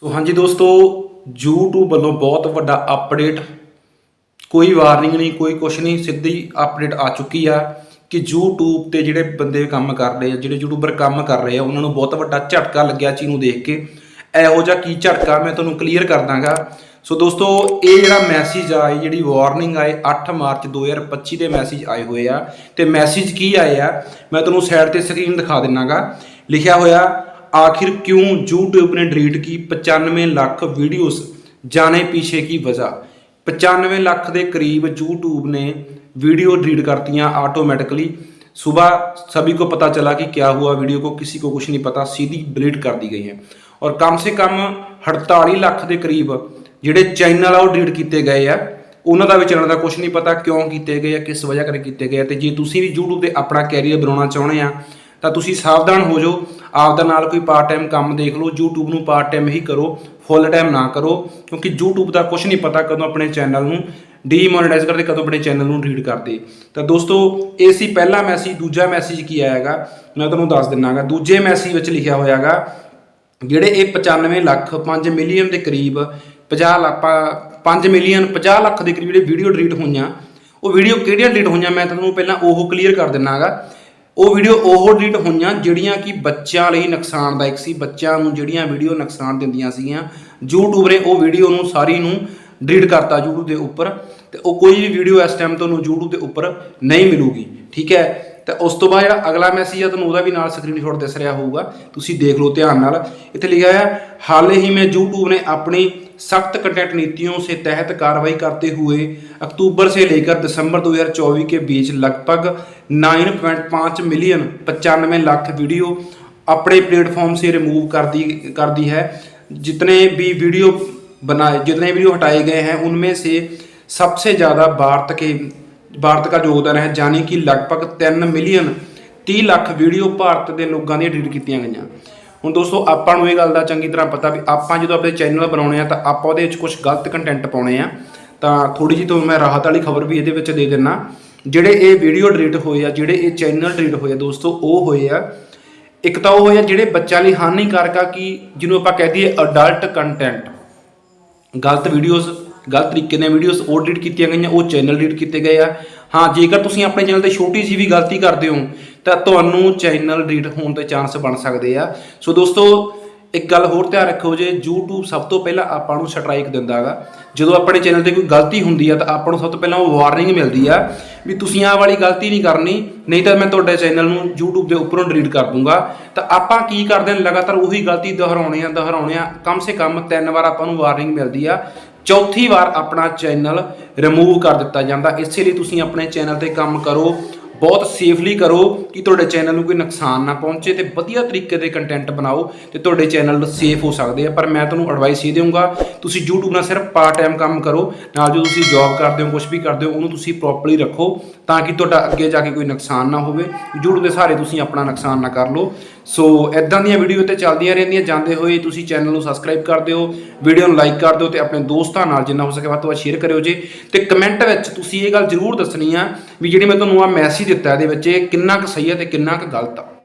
ਸੋ ਹਾਂਜੀ ਦੋਸਤੋ, YouTube ਵੱਲੋਂ ਬਹੁਤ ਵੱਡਾ ਅਪਡੇਟ ਕੋਈ ਵਾਰਨਿੰਗ ਨਹੀਂ, ਕੋਈ ਕੁਛ ਨਹੀਂ, ਸਿੱਧੀ ਅਪਡੇਟ ਆ ਚੁੱਕੀ ਆ ਕਿ YouTube ਤੇ ਜਿਹੜੇ ਬੰਦੇ ਕੰਮ ਕਰ ਰਹੇ ਆ, ਜਿਹੜੇ YouTuber ਕੰਮ ਕਰ ਰਹੇ ਆ, ਉਹਨਾਂ ਨੂੰ ਬਹੁਤ ਵੱਡਾ ਝਟਕਾ ਲੱਗਿਆ ਚੀਜ਼ ਨੂੰ ਦੇਖ ਕੇ। ਇਹੋ ਜਿਹਾ ਕੀ ਝਟਕਾ, ਮੈਂ ਤੁਹਾਨੂੰ ਕਲੀਅਰ ਕਰ ਦਾਂਗਾ। ਸੋ ਦੋਸਤੋ, ਇਹ ਜਿਹੜਾ ਮੈਸੇਜ ਇਹ ਜਿਹੜੀ ਵਾਰਨਿੰਗ ਆਏ 8 ਮਾਰਚ 2025 ਦੇ ਮੈਸੇਜ ਆਏ ਹੋਏ ਆ। ਤੇ ਮੈਸੇਜ ਕੀ ਆਏ ਆ? ਮੈਂ ਤੁਹਾਨੂੰ ਸਾਈਡ ਤੇ ਸਕਰੀਨ ਦਿਖਾ ਦਿੰਨਾਗਾ। ਲਿਖਿਆ ਹੋਇਆ आखिर क्यों YouTube ने डिलीट की 95 ਲੱਖ ਵੀਡੀਓਜ਼ ਜਾਣੇ ਪਿੱਛੇ ਕੀ ਵਜ੍ਹਾ 95 ਲੱਖ ਦੇ ਕਰੀਬ YouTube ने वीडियो डिलीट करतियां ऑटोमेटिकली सुबह सभी को पता चला कि क्या हुआ वीडियो को किसी को कुछ नहीं पता सीधी डिलीट कर दी गई है और कम से कम 48 ਲੱਖ ਦੇ ਕਰੀਬ ਜਿਹੜੇ ਚੈਨਲ ਆ ਉਹ ਡਿਲੀਟ ਕੀਤੇ ਗਏ ਆ ਉਹਨਾਂ ਦਾ ਵੀ ਚੱਲਣ ਦਾ ਕੁਝ ਨਹੀਂ ਪਤਾ ਕਿਉਂ ਕੀਤੇ ਗਏ ਆ ਕਿਸ ਵਜ੍ਹਾ ਕਰਕੇ ਕੀਤੇ ਗਏ ਆ ਤੇ ਜੇ ਤੁਸੀਂ ਵੀ YouTube ਤੇ ਆਪਣਾ ਕੈਰੀਅਰ ਬਣਾਉਣਾ ਚਾਹੁੰਦੇ ਆ ਤਾਂ ਤੁਸੀਂ ਸਾਵਧਾਨ ਹੋ ਜਾਓ ਆਪ ਆਪਦਾ ਨਾਲ ਕੋਈ ਪਾਰਟ ਟਾਈਮ ਕੰਮ ਦੇਖ ਲਓ, YouTube ਨੂੰ ਪਾਰਟ ਟਾਈਮ ਹੀ ਕਰੋ ਫੁੱਲ ਟਾਈਮ ਨਾ ਕਰੋ, ਕਿਉਂਕਿ YouTube ਦਾ ਕੁਝ ਨਹੀਂ ਪਤਾ ਕਦੋਂ ਆਪਣੇ ਚੈਨਲ ਨੂੰ ਡੀਮੋਨੇਟਾਈਜ਼ ਕਰਦੇ, ਕਦੋਂ ਆਪਣੇ ਚੈਨਲ ਨੂੰ ਰੀਡ ਕਰਦੇ। ਤਾਂ ਦੋਸਤੋ, ਇਹ ਸੀ ਪਹਿਲਾ ਮੈਸੇਜ ਦੂਜਾ ਮੈਸੇਜ ਕੀ ਆਇਆਗਾ? ਮੈਂ ਤੁਹਾਨੂੰ ਦੱਸ ਦਿੰਨਾਗਾ। ਦੂਜੇ ਮੈਸੇਜ ਵਿੱਚ ਲਿਖਿਆ ਹੋਇਆਗਾ, ਜਿਹੜੇ ਇਹ 95 ਲੱਖ 5 ਮਿਲੀਅਨ ਦੇ ਕਰੀਬ 50 ਲੱਖ 5 ਮਿਲੀਅਨ 50 ਲੱਖ ਦੇ ਕਰੀਬ ਜਿਹੜੇ ਵੀਡੀਓ ਡਿਲੀਟ ਹੋਈਆਂ, ਉਹ ਵੀਡੀਓ ਕਿਹੜੀਆਂ ਡਿਲੀਟ ਹੋਈਆਂ? ਮੈਂ ਤੁਹਾਨੂੰ ਪਹਿਲਾਂ ਉਹ ਕਲੀਅਰ ਕਰ ਦਿੰਨਾਗਾ। ਉਹ ਵੀਡੀਓ ਉਹ ਡਿਲੀਟ ਹੋਈਆਂ ਜਿਹੜੀਆਂ ਕਿ ਬੱਚਿਆਂ ਲਈ ਨੁਕਸਾਨਦਾਇਕ ਸੀ। ਬੱਚਿਆਂ ਨੂੰ ਜਿਹੜੀਆਂ ਵੀਡੀਓ ਨੁਕਸਾਨ ਦਿੰਦੀਆਂ ਸੀਗੀਆਂ, YouTube ਨੇ ਉਹ ਵੀਡੀਓ ਨੂੰ ਸਾਰੀ ਨੂੰ ਡਿਲੀਟ ਕਰਤਾ YouTube ਦੇ ਉੱਪਰ ਤੇ ਉਹ ਕੋਈ ਵੀ ਵੀਡੀਓ ਇਸ ਟਾਈਮ ਤੁਹਾਨੂੰ YouTube ਦੇ ਉੱਪਰ ਨਹੀਂ ਮਿਲੂਗੀ। ਠੀਕ ਹੈ? ਤੇ ਉਸ ਤੋਂ ਬਾਅਦ ਜਿਹੜਾ ਅਗਲਾ ਮੈਸੇਜ ਆ ਤੁਹਾਨੂੰ ਉਹਦਾ ਵੀ ਨਾਲ ਸਕਰੀਨਸ਼ਾਟ ਦਿਸ ਰਿਹਾ ਹੋਊਗਾ ਤੁਸੀਂ ਦੇਖ ਲਓ ਧਿਆਨ ਨਾਲ ਇੱਥੇ ਲਿਖਿਆ ਹੈ ਹਾਲ ही में YouTube ने अपनी सख्त कंटेंट नीतियों से तहत कार्रवाई करते हुए अक्टूबर से लेकर दिसंबर 2024 के बीच लगभग 9.5 मिलियन पचानवे लाख वीडियो अपने प्लेटफॉर्म से रिमूव कर दी कर दी है जितने भी वीडियो बनाए जितने वीडियो हटाए गए हैं उनमें से सबसे ज़्यादा भारत के ਭਾਰਤ ਦਾ ਯੋਗਦਾਨ ਹੈ ਜਾਨੀ ਕਿ ਲਗਭਗ 3 ਮਿਲੀਅਨ 30 ਲੱਖ ਵੀਡੀਓ ਭਾਰਤ ਦੇ ਲੋਕਾਂ ਦੀਆਂ ਡਿਲੀਟ ਕੀਤੀਆਂ ਗਈਆਂ। ਹੁਣ ਦੋਸਤੋ, ਆਪਾਂ ਨੂੰ ਇਹ ਗੱਲ ਦਾ ਚੰਗੀ ਤਰ੍ਹਾਂ ਪਤਾ ਵੀ ਆਪਾਂ ਜਦੋਂ ਆਪਣੇ ਚੈਨਲ ਬਣਾਉਣੇ ਆ, ਤਾਂ ਆਪਾਂ ਉਹਦੇ ਵਿੱਚ ਕੁਝ ਗਲਤ ਕੰਟੈਂਟ ਪਾਉਣੇ ਆ। ਤਾਂ ਥੋੜੀ ਜਿਹੀ ਤੁਹਾਨੂੰ ਮੈਂ ਰਾਹਤ ਵਾਲੀ ਖਬਰ ਵੀ ਇਹਦੇ ਵਿੱਚ ਦੇ ਦਿੰਨਾ। ਜਿਹੜੇ ਇਹ ਵੀਡੀਓ ਡਿਲੀਟ ਹੋਏ ਆ, ਜਿਹੜੇ ਇਹ ਚੈਨਲ ਡਿਲੀਟ ਹੋਏ ਆ, ਦੋਸਤੋ, ਉਹ ਹੋਏ ਆ। ਇੱਕ ਤਾਂ ਉਹ ਹੋਏ ਆ ਜਿਹੜੇ ਬੱਚਿਆਂ ਲਈ ਹਾਨੀਕਾਰਕ ਆ, ਕਿ ਜਿਹਨੂੰ ਆਪਾਂ ਕਹਿ ਦਈਏ ਅਡਲਟ ਕੰਟੈਂਟ ਗਲਤ ਵੀਡੀਓਜ਼ ਗਲਤ ਤਰੀਕੇ ਨਾਲ ਵੀਡੀਓਜ਼ ਉਹ ਡਿਲੀਟ ਕੀਤੀਆਂ ਗਈਆਂ, ਉਹ ਚੈਨਲ ਡਿਲੀਟ ਕੀਤੇ ਗਏ ਆ। ਹਾਂ, ਜੇਕਰ ਤੁਸੀਂ ਆਪਣੇ ਚੈਨਲ ਤੇ ਛੋਟੀ ਜਿਹੀ ਵੀ ਗਲਤੀ ਕਰਦੇ ਹੋ, ਤਾਂ ਤੁਹਾਨੂੰ ਚੈਨਲ ਡਿਲੀਟ ਹੋਣ ਦੇ ਚਾਂਸ ਬਣ ਸਕਦੇ ਆ। ਸੋ ਦੋਸਤੋ, ਇੱਕ ਗੱਲ ਹੋਰ ਧਿਆਨ ਰੱਖੋ ਜੇ YouTube ਸਭ ਤੋਂ ਪਹਿਲਾਂ ਆਪਾਂ ਨੂੰ ਸਟ੍ਰਾਈਕ ਦਿੰਦਾਗਾ ਜਦੋਂ ਆਪਣੇ ਚੈਨਲ ਤੇ ਕੋਈ ਗਲਤੀ ਹੁੰਦੀ ਆ, ਤਾਂ ਆਪਾਂ ਨੂੰ ਸਭ ਤੋਂ ਪਹਿਲਾਂ ਉਹ ਵਾਰਨਿੰਗ ਮਿਲਦੀ ਆ ਵੀ ਤੁਸੀਂ ਆਹ ਵਾਲੀ ਗਲਤੀ ਨਹੀਂ ਕਰਨੀ, ਨਹੀਂ ਤਾਂ ਮੈਂ ਤੁਹਾਡੇ ਚੈਨਲ ਨੂੰ YouTube ਦੇ ਉੱਪਰੋਂ ਡਿਲੀਟ ਕਰ ਦੂੰਗਾ। ਤਾਂ ਆਪਾਂ ਕੀ ਕਰਦੇ ਹਾਂ, ਲਗਾਤਾਰ ਉਹੀ ਗਲਤੀ ਦੁਹਰਾਉਣੇ ਆ ਦੁਹਰਾਉਣੇ ਆ, ਕਮ ਸੇ ਕਮ ਤਿੰਨ ਵਾਰ ਆਪਾਂ ਨੂੰ ਵਾਰਨਿੰਗ ਮਿਲਦੀ ਆ ਚੌਥੀ ਵਾਰ ਆਪਣਾ ਚੈਨਲ ਰਿਮੂਵ ਕਰ ਦਿੱਤਾ ਜਾਂਦਾ। ਇਸੇ ਲਈ ਤੁਸੀਂ ਆਪਣੇ ਚੈਨਲ ਤੇ ਕੰਮ ਕਰੋ, ਬਹੁਤ ਸੇਫਲੀ ਕਰੋ ਕਿ ਤੁਹਾਡੇ ਚੈਨਲ ਨੂੰ ਕੋਈ ਨੁਕਸਾਨ ਨਾ ਪਹੁੰਚੇ ਤੇ ਵਧੀਆ ਤਰੀਕੇ ਦੇ ਕੰਟੈਂਟ ਬਣਾਓ ਤੇ ਤੁਹਾਡੇ ਚੈਨਲ ਸੇਫ ਹੋ ਸਕਦੇ ਆ। ਪਰ ਮੈਂ ਤੁਹਾਨੂੰ ਐਡਵਾਈਸ ਇਹ ਦੇਵਾਂਗਾ ਤੁਸੀਂ YouTube ਨਾਲ ਸਿਰਫ ਪਾਰਟ ਟਾਈਮ ਕੰਮ ਕਰੋ, ਨਾਲ ਜੋ ਤੁਸੀਂ ਜੌਬ ਕਰਦੇ ਹੋ ਕੁਝ ਵੀ ਕਰਦੇ ਹੋ, ਉਹਨੂੰ ਤੁਸੀਂ ਪ੍ਰੋਪਰਲੀ ਰੱਖੋ ਤਾਂ ਕਿ ਤੁਹਾਡਾ ਅੱਗੇ ਜਾ ਕੇ ਕੋਈ ਨੁਕਸਾਨ ਨਾ ਹੋਵੇ। YouTube ਦੇ ਸਹਾਰੇ ਤੁਸੀਂ ਆਪਣਾ ਨੁਕਸਾਨ ਨਾ ਕਰ ਲਓ। ਸੋ ਇਦਾਂ ਦੀਆਂ ਵੀਡੀਓ ਤੇ ਚੱਲਦੀਆਂ ਰਹਿੰਦੀਆਂ, ਜਾਂਦੇ ਹੋਏ ਤੁਸੀਂ ਚੈਨਲ ਨੂੰ ਸਬਸਕ੍ਰਾਈਬ ਕਰ ਦਿਓ ਵੀਡੀਓ ਨੂੰ ਲਾਈਕ ਕਰ ਦਿਓ ਤੇ ਆਪਣੇ ਦੋਸਤਾਂ ਨਾਲ ਜਿੰਨਾ ਹੋ ਸਕੇ ਵੱਧ ਤੋਂ ਵੱਧ ਸ਼ੇਅਰ ਕਰਿਓ ਜੇ। ਤੇ ਕਮੈਂਟ ਵਿੱਚ ਤੁਸੀਂ ਇਹ ਗੱਲ ਜ਼ਰੂਰ ਦੱਸਣੀ ਆ ਵੀ ਜਿਹੜੀ ਮੈਂ ਤੁਹਾਨੂੰ ਆ ਮੈਸੇਜ ਦਿੱਤਾ ਇਹਦੇ ਵਿੱਚ ਇਹ ਕਿੰਨਾ ਕੁ ਸਹੀ ਹੈ ਤੇ ਕਿੰਨਾ ਕੁ ਗਲਤ ਆ।